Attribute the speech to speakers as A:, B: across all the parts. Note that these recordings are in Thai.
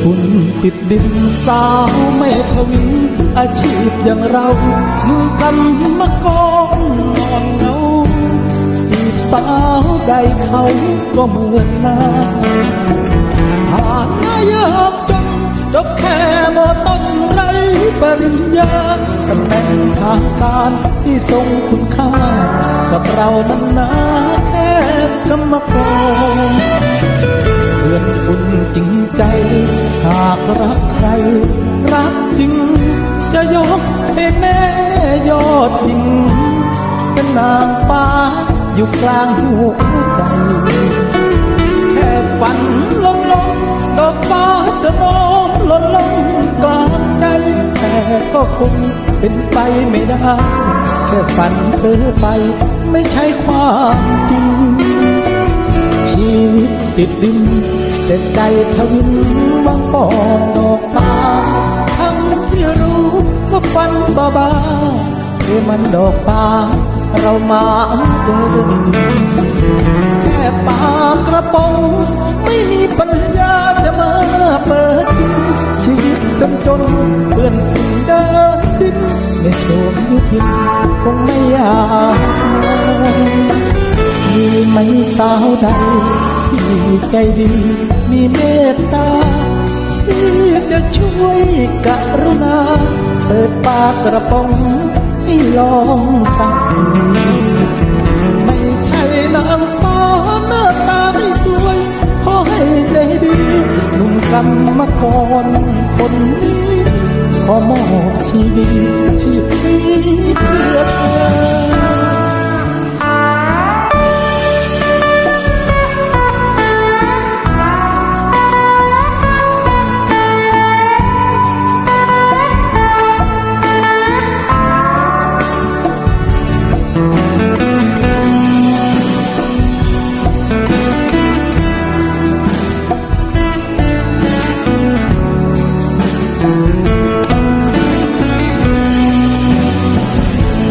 A: ฝุ่นติดดินสาวไม่ทวินอาชีพอย่างเรามือกันมากองนอนเงาจีบสาวใดเขาก็เหมือนน้าหาหน้ายากจนจบแค่มอต้นไรปริญญาตำแหน่งทางการที่ทรงคุณค่ากับเรานั้นนาแค่กรรมก ใจ หากรักใคร รักจริง จะยกให้แม่ยอดจริง เป็นนางฟ้าอยู่กลางหัวใจ แค่ฝันลงลงดอกฟ้าจะโน้มหล่นลงกลางใจ แต่ก็คงเป็นไปไม่ได้ แค่ฝันเธอไป ไม่ใช่ความจริงชีวิตติดดิน แต่ใจทวินบางปองดอกฟ้า ทั้งที่รู้ว่าฟันบ้าบาเอมันดอกฟ้า เรามาเดินแค่ปากกระป๋องไม่มีปัญญาจะมาเปิดกินชีวิตจนจนเพื่อนฝุ่นเดินดินในโชมยุพินคงไม่อยากมีไหมสาวใด ใจดี มีเมตตาที่จะช่วยกรุณา เปิดปากกระป๋องให้ลองสักไม่ใช่นางฟ้าหน้าตาไม่สวย ขอให้ใจดีหนุ่มกรรมกรคนนี้ ขอมอบชีวิตชีวิตเพื่อ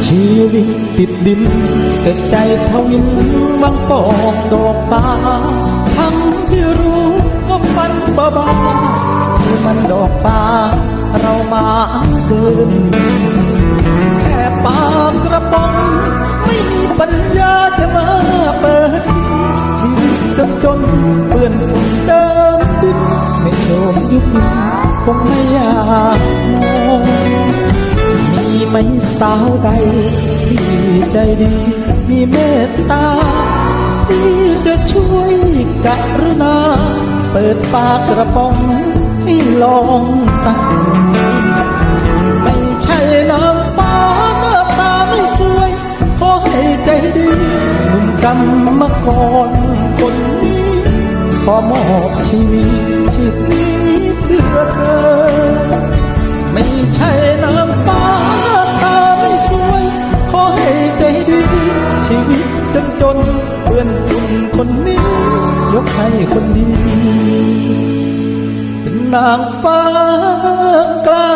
A: ชีวิตติดดิน แต่ใจทวินวังปอกดอกฟ้าทั้งที่รู้ว่าฟันบ้าบาคือมันดอกฟ้า เรามาเดินากกระป๋อง ไม่มีปัญญาจะมาเปิดกินชีวิตจนจนเปื้อนฝุ่นเดินดินไม่โดมยุบยินคงไม่อยากมองมีไหมสาวใดที่ใจดี มีเมตตา ที่จะช่วยกรุณา เปิดปากกระป๋องให้ลองสัก รรมกรคนนี้ขอมอบชีวิตชีวิตนี้เพื่อเธอ ไม่ใช่นางฟ้าหน้าตาไม่สวย ขอให้ใจดี ชีวิตจนจนเพื่อนฝุ่นคนนี้ ยกให้คนดี เป็นนางฟ้ากลา